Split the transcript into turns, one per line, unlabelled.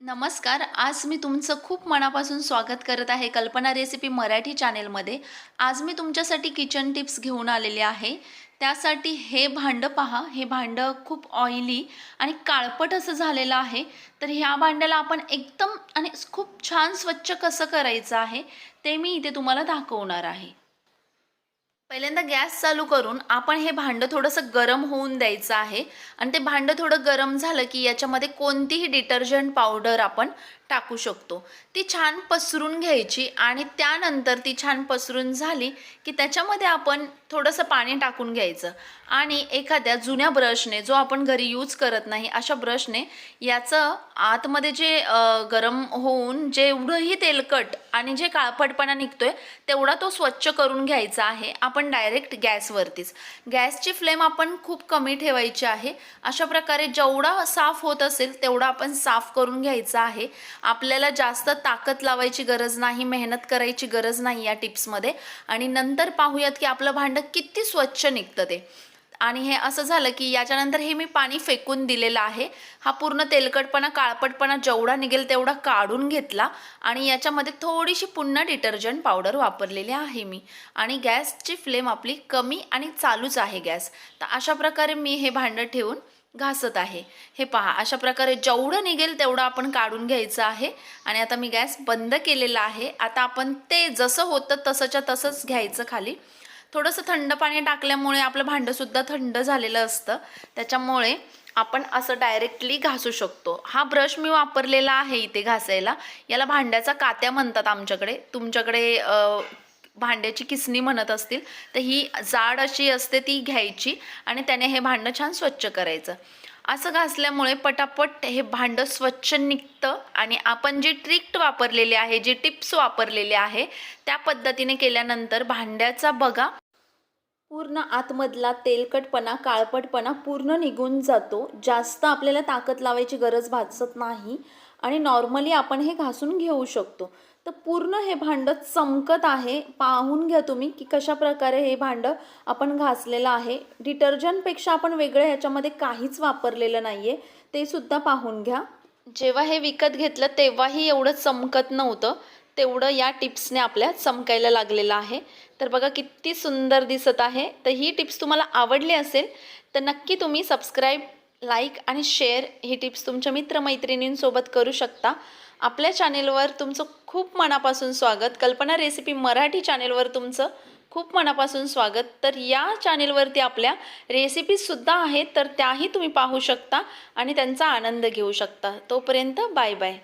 नमस्कार आज मी तुमचं खूप मनापासून स्वागत करत आहे कल्पना रेसिपी मराठी चॅनेलमध्ये. आज मी तुमच्यासाठी किचन टिप्स घेऊन आलेले आहे. त्यासाठी हे भांडं पहा. हे भांडं खूप ऑइली आणि काळपट असं झालेलं आहे. तर ह्या भांड्याला आपण एकदम आणि खूप छान स्वच्छ कसं करायचं आहे ते मी इथे तुम्हाला दाखवणार आहे. पहिल्यांदा गॅस चालू करून आपण हे भांडं थोडंसं गरम होऊन द्यायचं आहे. आणि ते भांडं थोडं गरम झालं की याच्यामध्ये कोणतीही डिटर्जंट पावडर आपण टाकू शकतो. ती छान पसरून घ्यायची आणि त्यानंतर ती छान पसरून झाली की त्याच्यामध्ये आपण थोडंसं पाणी टाकून घ्यायचं. आणि एखाद्या जुन्या ब्रशने जो आपण घरी यूज करत नाही अशा ब्रशने याचं आतमध्ये जे गरम होऊन जेवढंही तेलकट आणि जे काळपटपणा निघतोय तेवढा तो स्वच्छ करून घ्यायचा आहे. आपण डायरेक्ट गॅसवरतीच गॅसची फ्लेम आपण खूप कमी ठेवायची आहे. अशा प्रकारे जेवढा साफ होत असेल तेवढा आपण साफ करून घ्यायचा आहे. आपल्याला जास्त ताकद लावायची गरज नाही मेहनत करायची गरज नाही या टिप्समध्ये. आणि नंतर पाहूयात की आपलं भांडं किती स्वच्छ निघतं ते. आणि हे असं झालं की याच्यानंतर हे मी पाणी फेकून दिलेलं आहे. हा पूर्ण तेलकटपणा काळपटपणा जेवढा निघेल तेवढा काढून घेतला. आणि याच्यामध्ये थोडीशी पुन्हा डिटर्जंट पावडर वापरलेली आहे मी. आणि गॅसची फ्लेम आपली कमी आणि चालूच आहे गॅस. तर अशा प्रकारे मी हे भांडं ठेवून घासत आहे. हे पहा अशा प्रकारे जेवढं निघेल तेवढं आपण काढून घ्यायचं आहे. आणि आता मी गॅस बंद केलेला आहे. आता आपण ते जसं होतं तसंच्या तसंच घ्यायचं खाली. थोडंसं थंड पाणी टाकल्यामुळे आपलं भांडंसुद्धा थंड झालेलं असतं. त्याच्यामुळे आपण असं डायरेक्टली घासू शकतो. हा ब्रश मी वापरलेला आहे इथे घासायला. याला भांड्याचा कात्या म्हणतात आमच्याकडे. तुमच्याकडे भांड्याची किसणी म्हणत असतील तर ही जाड अशी असते ती घ्यायची आणि त्याने हे भांडं छान स्वच्छ करायचं. असं घासल्यामुळे पटापट हे भांडं स्वच्छ निघतं आणि आपण जी ट्रिक्ट वापरलेली आहे जी टिप्स वापरलेले आहे त्या पद्धतीने केल्यानंतर भांड्याचा बघा पूर्ण आतमधला तेलकटपणा काळपटपणा पूर्ण निघून जातो. जास्त आपल्याला ताकद लावायची गरज भासत नाही. आणि नॉर्मली आपण हे घासून घेऊ शकतो. तर पूर्ण हे भांडं चमकत आहे. पाहून घ्या तुम्ही की कशा प्रकारे हे भांडं आपण घासलेलं आहे. डिटर्जंटपेक्षा आपण वेगळं ह्याच्यामध्ये काहीच वापरलेलं नाही आहे ते सुद्धा पाहून घ्या. जेव्हा हे विकत घेतलं तेव्हाही एवढं चमकत नव्हतं. तेवढं या टिप्सने आपल्या चमकायला लागलेलं आहे. तर बघा किती सुंदर दिसत आहे. तर ही टिप्स तुम्हाला आवडली असेल तर नक्की तुम्ही सबस्क्राईब लाईक आणि शेअर ही टिप्स तुमच्या मित्रमैत्रिणींसोबत करू शकता. आपल्या चॅनेलवर तुमचं खूप मनापासून स्वागत. कल्पना रेसिपी मराठी चॅनेलवर तुमचं खूप मनापासून स्वागत. तर या चॅनेलवरती आपल्या रेसिपीजसुद्धा आहेत तर त्याही तुम्ही पाहू शकता आणि त्यांचा आनंद घेऊ शकता. तोपर्यंत बाय बाय